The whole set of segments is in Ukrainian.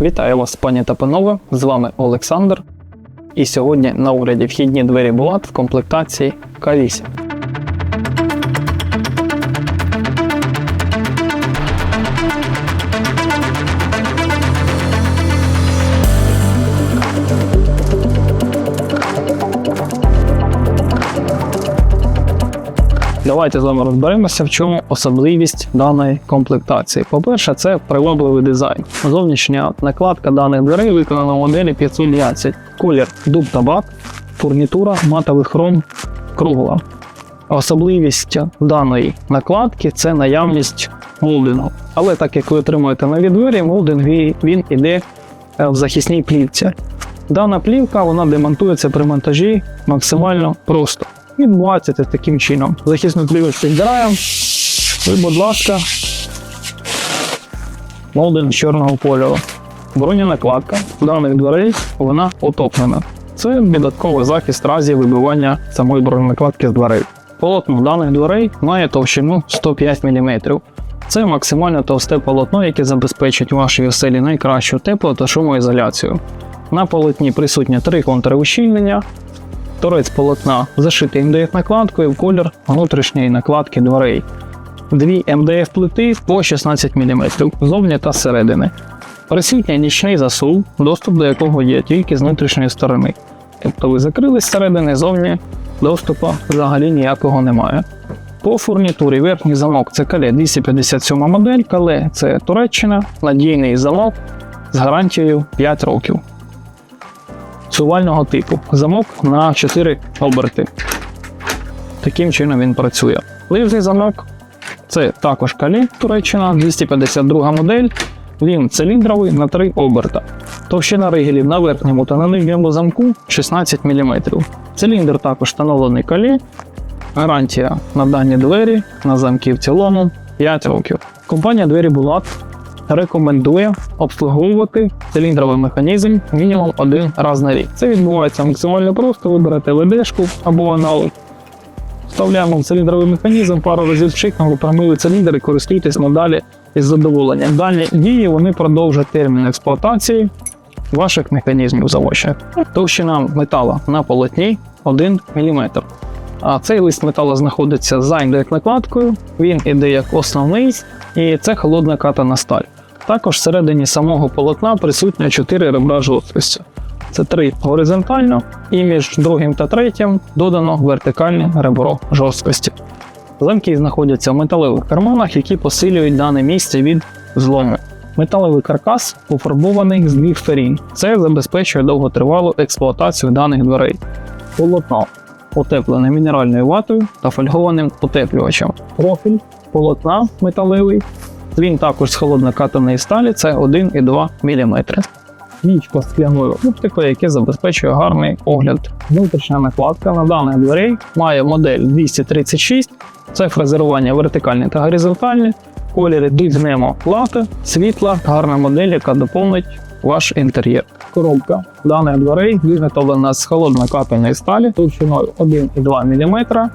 Вітаю вас, пані та панове! З вами Олександр. І сьогодні на огляді вхідні двері Булат в комплектації К8. Давайте з вами розберемося, в чому особливість даної комплектації. По-перше, це привабливий дизайн. Зовнішня накладка даних дверей виконана в моделі 520. Колір дуб табак, фурнітура, матовий хром, кругла. Особливість даної накладки це наявність молдингу. Але так як ви отримуєте нові двері, молдинг він- він іде е, в захисній плівці. Дана плівка вона демонтується при монтажі максимально просто. Відбувається це таким чином. Захисну плівочку збираємо. Ви, будь ласка, молдинг чорного кольору. Броня накладка даних дверей вона утоплена. Це додатковий захист разі вибивання самої броненакладки з дверей. Полотно даних дверей має товщину 105 мм. Це максимально товсте полотно, яке забезпечить вашій оселі найкращу тепло та шумоізоляцію. На полотні присутні три контури ущільнення, Торець полотна зашитий МДФ накладкою в колір внутрішньої накладки дверей. Дві МДФ плити по 16 мм зовні та зсередини. Присутній нічний засув, доступ до якого є тільки з внутрішньої сторони. Тобто ви закрили зсередини, зовні доступу взагалі ніякого немає. По фурнітурі верхній замок це кале 257 модель, кале це Туреччина, надійний замок з гарантією 5 років сувального типу. Замок на 4 оберти. Таким чином він працює. Ливний замок це також калі Туреччина, 252 модель. Він циліндровий на 3 оберта. Товщина ригелів на верхньому та на нижньому замку 16 мм. Циліндр також встановлений калі. Гарантія на дані двері, на замки в цілому 5 років. Компанія двері Булат рекомендує обслуговувати циліндровий механізм мінімум один раз на рік. Це відбувається максимально просто. Ви берете ЛДшку або аналог, вставляємо в циліндровий механізм, пару разів пшикнули, промили циліндр і користуйтесь надалі із задоволенням. Дані дії вони продовжать термін експлуатації ваших механізмів заочних. Товщина металу на полотні 1 мм. А цей лист металу знаходиться за індек накладкою, він іде як основний, і це холодна катана сталь. Також всередині самого полотна присутні 4 ребра жорсткості. Це три горизонтально, і між другим та третім додано вертикальне ребро жорсткості. Замки знаходяться в металевих карманах, які посилюють дане місце від злому. Металевий каркас пофарбований з двох сторін. Це забезпечує довготривалу експлуатацію даних дверей. Полотно утеплене мінеральною ватою та фольгованим утеплювачем. Профіль полотна металевий. Він також з холоднокатаної сталі це 1,2 мм. Вічко скляною оптикою, яке забезпечує гарний огляд. Внутрішня накладка на даних дверей має модель 236, це фрезерування вертикальне та горизонтальне, кольори Dignemo лати, світла, гарна модель, яка доповнить ваш інтер'єр. Коробка даних дверей виготовлена з холоднокапельної сталі товщиною 1,2 мм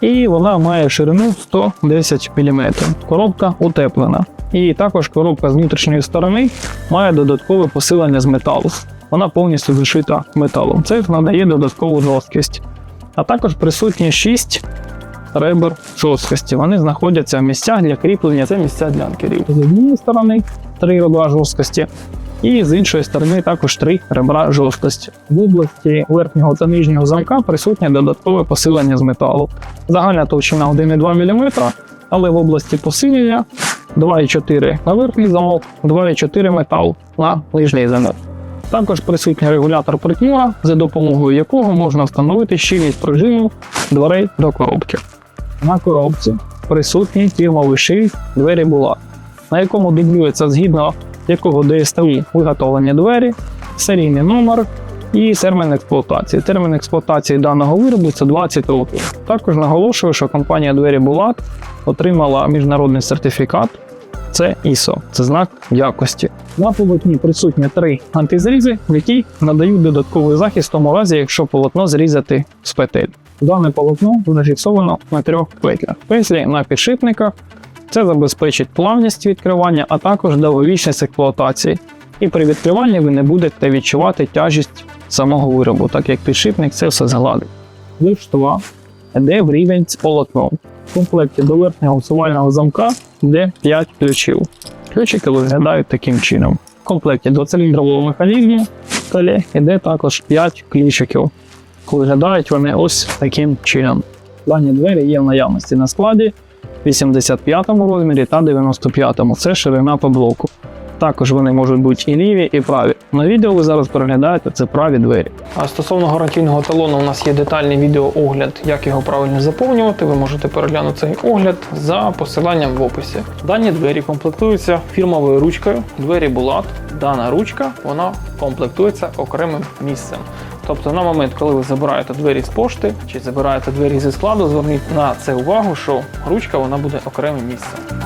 і вона має ширину 110 мм. Коробка утеплена. І також коробка з внутрішньої сторони має додаткове посилення з металу. Вона повністю зашита металом. Це надає додаткову жорсткість. А також присутні 6 ребер жорсткості. Вони знаходяться в місцях для кріплення. Це місця для анкерів. З однієї сторони 3 ребра жорсткості, і з іншої сторони також 3 ребра жорсткості. В області верхнього та нижнього замка присутнє додаткове посилення з металу. Загальна товщина 1,2 мм, але в області посилення 2,4 на верхній замок, 2,4 метал на нижній замок. Також присутній регулятор притмура, за допомогою якого можна встановити щільність пружину дверей до коробки. На коробці присутній фірмовий шильд двері була, на якому дублюється згідно якого ДСТУ виготовлення двері, серійний номер і термін експлуатації. Термін експлуатації даного виробу це 20 років. Також наголошую, що компанія двері Булат отримала міжнародний сертифікат. Це ISO, це знак якості. На полотні присутні три антизрізи, які надають додатковий захист в тому разі, якщо полотно зрізати з петель. Дане полотно зафіксовано на трьох петлях. Петлі на підшипниках. Це забезпечить плавність відкривання, а також довговічність експлуатації. І при відкриванні ви не будете відчувати тяжість самого виробу, так як підшипник це все згладить. Лиштва йде в рівень з полотном. В комплекті до верхнього усувального замка йде 5 ключів. Ключики виглядають таким чином. В комплекті до циліндрового механізму столі йде також 5 ключиків. Виглядають вони ось таким чином. Дані двері є в наявності на складі 85 розмірі та 95. Це ширина по блоку. Також вони можуть бути і ліві, і праві. На відео ви зараз переглядаєте це праві двері. А стосовно гарантійного талону, у нас є детальний відеоогляд, як його правильно заповнювати. Ви можете переглянути цей огляд за посиланням в описі. Дані двері комплектуються фірмовою ручкою. Двері Булат. Дана ручка вона комплектується окремим місцем. Тобто на момент, коли ви забираєте двері з пошти чи забираєте двері зі складу, зверніть на це увагу, що ручка вона буде окремим місцем.